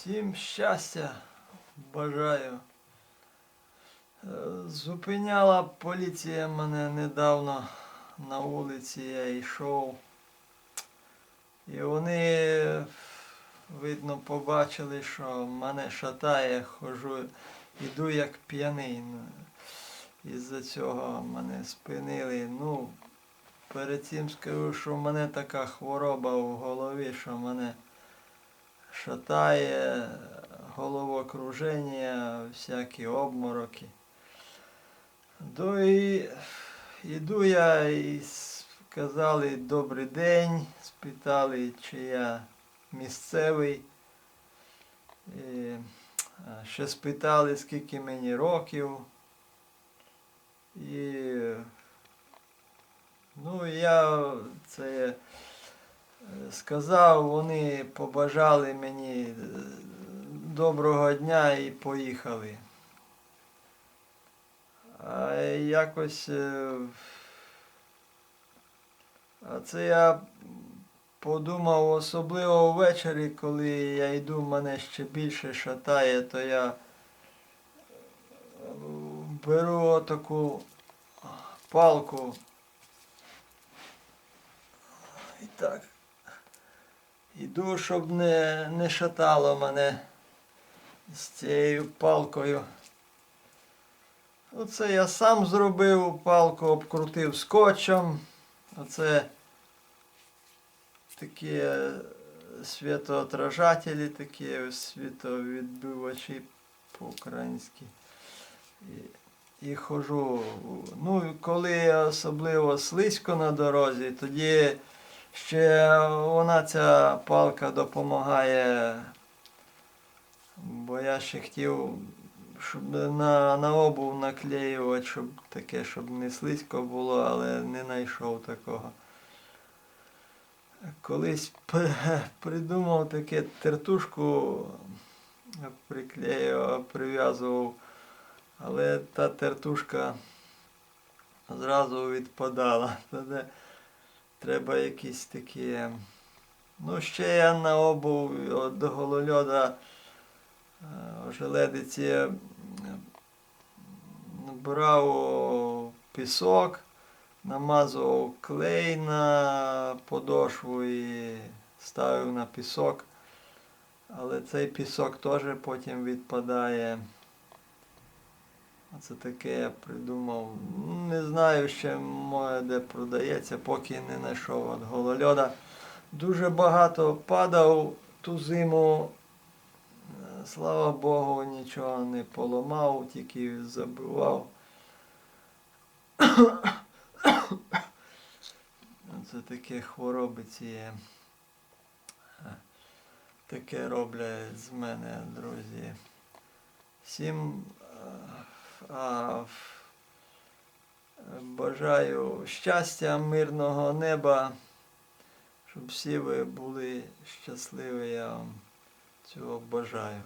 Всім щастя бажаю. Е, Зупиняла поліція мене недавно на вулиці, я йшов. І вони, видно, побачили, що мене шатає, хожу, іду як п'яний. Ну, Із-за цього мене спинили. Ну, перед цим скажу, що в мене така хвороба в голові, що мене шатає, головокруження, всякі обмороки. Ну і іду я і сказали добрий день, спитали, чи я місцевий. І ще спитали, скільки мені років. І ну, я це сказав, вони побажали мені е, доброго дня і поїхали. А якось. е, А це я подумав, особливо ввечері, коли я йду, мене ще більше шатає, то я е, беру таку палку. І так. Іду, щоб не, не шатало мене з цією палкою. Оце я сам зробив палку, обкрутив скотчем. Оце такі е, світоотражателі, такі світовідбивачі по-українськи. І, і хожу. Ну, коли особливо слизько на дорозі, тоді ще вона ця палка допомагає. Бо я ще хотів, щоб на, на обув наклеювати, щоб таке, щоб не слизько було, але не знайшов такого. Колись придумав таке тертушку, приклеював, прив'язував, але та тертушка зразу відпадала. Треба якісь такі. Ну, ще я на обув до голольода е, ожеледиці е, брав пісок, намазував клей на подошву і ставив на пісок. Але цей пісок теж потім відпадає. Оце таке я придумав. Не знаю ще моє де продається, поки не знайшов від голольода. Дуже багато падав ту зиму. Е, Слава Богу, нічого не поламав, тільки забивав. Це таке хвороби ці. е, Таке роблять з мене, друзі. Всім бажаю щастя, мирного неба, щоб всі ви були щасливі, я вам цього бажаю.